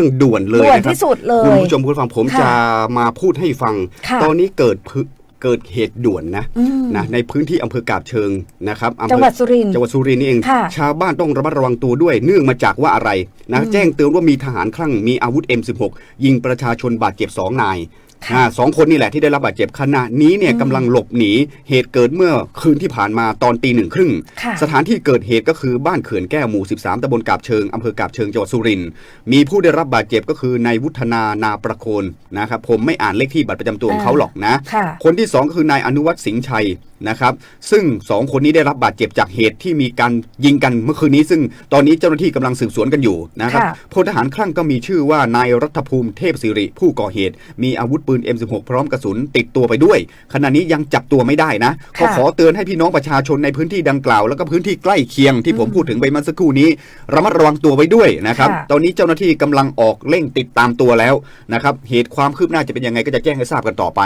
รื่องด่วนเลยด่วนนะครับที่สุดเลยคุณผู้ชมคุณฟังผมค่ะจะมาพูดให้ฟังค่ะตอนนี้เกิดพึเกิดเหตุด่วนนะอืมนะในพื้นที่อำเภอกาบเชิงนะครับอำเภอจังหวัดสุรินทร์จังหวัดสุรินทร์นี่เองค่ะชาวบ้านต้องระมัดระวังตัวด้วย เนื่องมาจากว่าอะไรนะอืมแจ้งเตือนว่ามีทหารคลั่งมีอาวุธ M16 ยิงประชาชนบาดเจ็บสองนายค่ะ อ่าสองคนนี่แหละที่ได้รับบาดเจ็บขณะนี้เนี่ยอืมกำลังหลบหนีเหตุเกิดเมื่อคืนที่ผ่านมาตอนตีหนึ่งครึ่ง ค่ะสถานที่เกิดเหตุก็คือบ้านเขื่อนแก้วหมู่ 13ตำบลกาบเชิงอำเภอกาบเชิงจังหวัดสุรินทร์มีผู้ได้รับบาดเจ็บก็คือนายวุฒนานาประโคนนะครับผมไม่อ่านเลขที่บัตรประจำตัวของเขาหรอกนะ ค่ะ คนที่ 2 ก็คือนายอนุวัฒน์สิงห์ชัยนะครับ ซึ่ง 2 คนนี้ได้รับบาดเจ็บจากเหตุที่มีการยิงกันเมื่อคืนนี้ ซึ่งตอนนี้เจ้าหน้าที่กำลังสืบสวนกันอยู่นะครับค่ะ พลทหารคลั่งก็มีชื่อว่านายรัฐภูมิเทพสิริผู้ก่อเหตุ มีอาวุธปืน M16 พร้อมกระสุนติดตัวไปด้วย ขณะนี้ยังจับตัวไม่ได้นะก็ค่ะขอเตือนให้พี่น้องประชาชนในพื้นที่ดังกล่าว แล้วก็พื้นที่ใกล้เคียงที่ผมพูดถึงไปเมื่อสักครู่นี้ระมัดระวังตัวไว้ด้วยนะครับค่ะตอนนี้เจ้าหน้าที่กำลังออกเร่งติดตามตัวแล้วนะครับเหตุความคืบหน้าจะเป็นยังไงก็จะแจ้งให้ทราบกันต่อไป